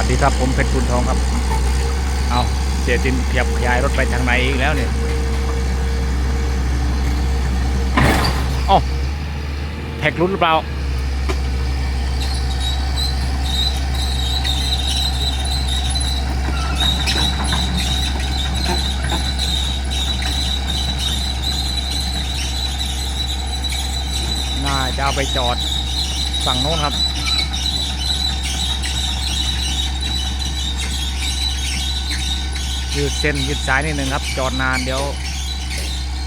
วัสดีครับผมเพชรคุณทองครับ เอาเสียตินขยับขยายรถไปทางไหนอีกแล้วเนี่ยอ๋อแท็กรุนหรือเปล่า น่าจะเอาไปจอดฝั่งโน้นครับ ยืดเส้นยืดสายนิดหนึ่งครับ จอดนานเดี๋ยว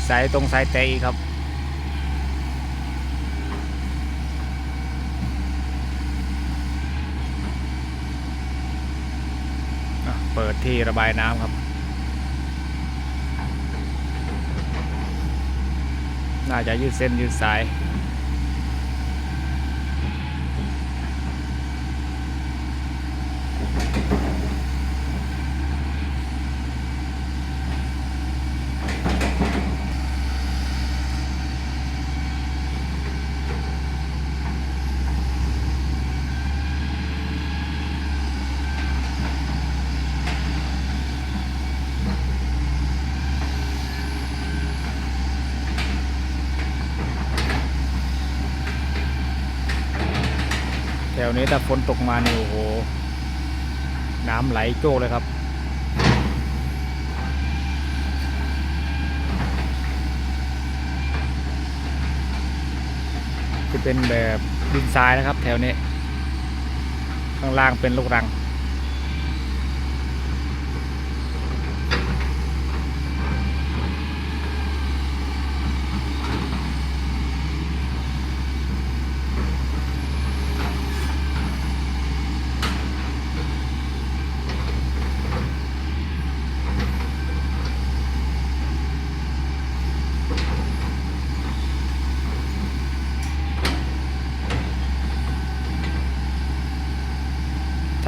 สายตรงสายเตะอีกครับเปิดที่ระบายน้ำครับ น่าจะยืดเส้นยืดสาย แถวนี้ถ้าฝนตกมานี่โอ้โห น้ำไหลโจ้เลยครับ จะเป็นแบบดินทรายนะครับ แถวนี้ ข้างล่างเป็นลูกรัง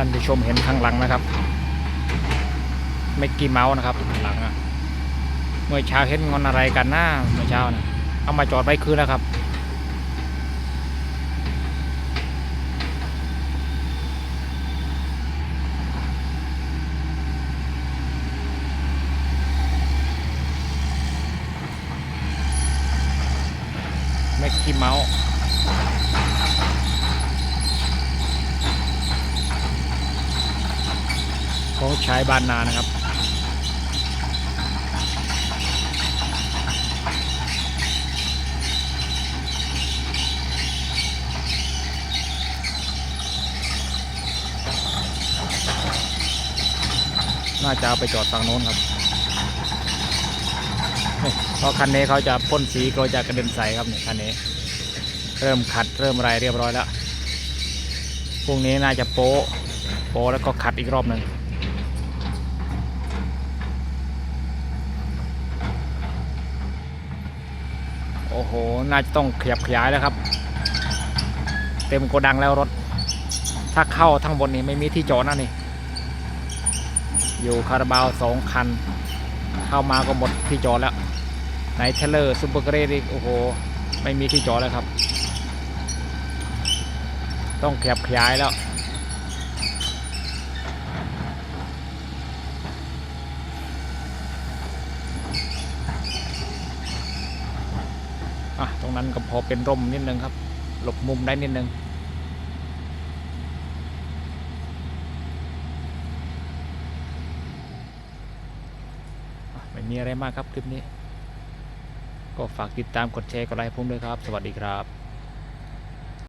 านผู้ชมเห็นข้างหลังนะครับไม่กี่เมาส์นะครับหลังอะเมื่อเช้าเห็นงอนอะไรกันหน้าเมื่อเช้านะเอามาจอดไว้คืนแล้วครับ ไม่กี่เมาส์ ของใช้บ้านนานะครับ น่าจะเอาไปจอดฝั่งโน้นครับเพราะคันนี้เขาจะพ่นสีก็จะกระเด็นใส่ครับเนี่ยคันนี้ เริ่มขัดเริ่มอะไรเรียบร้อยแล้วพรุ่งนี้น่าจะโป๊โป๊แล้วก็ขัดอีกรอบหนึ่ง อ้โห น่าจะต้องขยับขยายแล้วครับ เต็มโกดังแล้วรถ ถ้าเข้าทั้งบนนี่ไม่มีที่จอดนะนี่ อยู่คาราบาวสองคัน เข้ามาก็หมดที่จอดแล้ว ไหนเทเลอร์ซูเปอร์เกรดอีกโอ้โห ไม่มีที่จอดแล้วครับ ต้องขยับขยายแล้ว รงนั้นก็พอเป็นร่มนิดนึงครับ หลบมุมได้นิดนึงไม่มีอะไรมากครับคลิปนี้ ก็ฝากติดตามกดแชร์กดไลค์ผมด้วยครับ สวัสดีครับ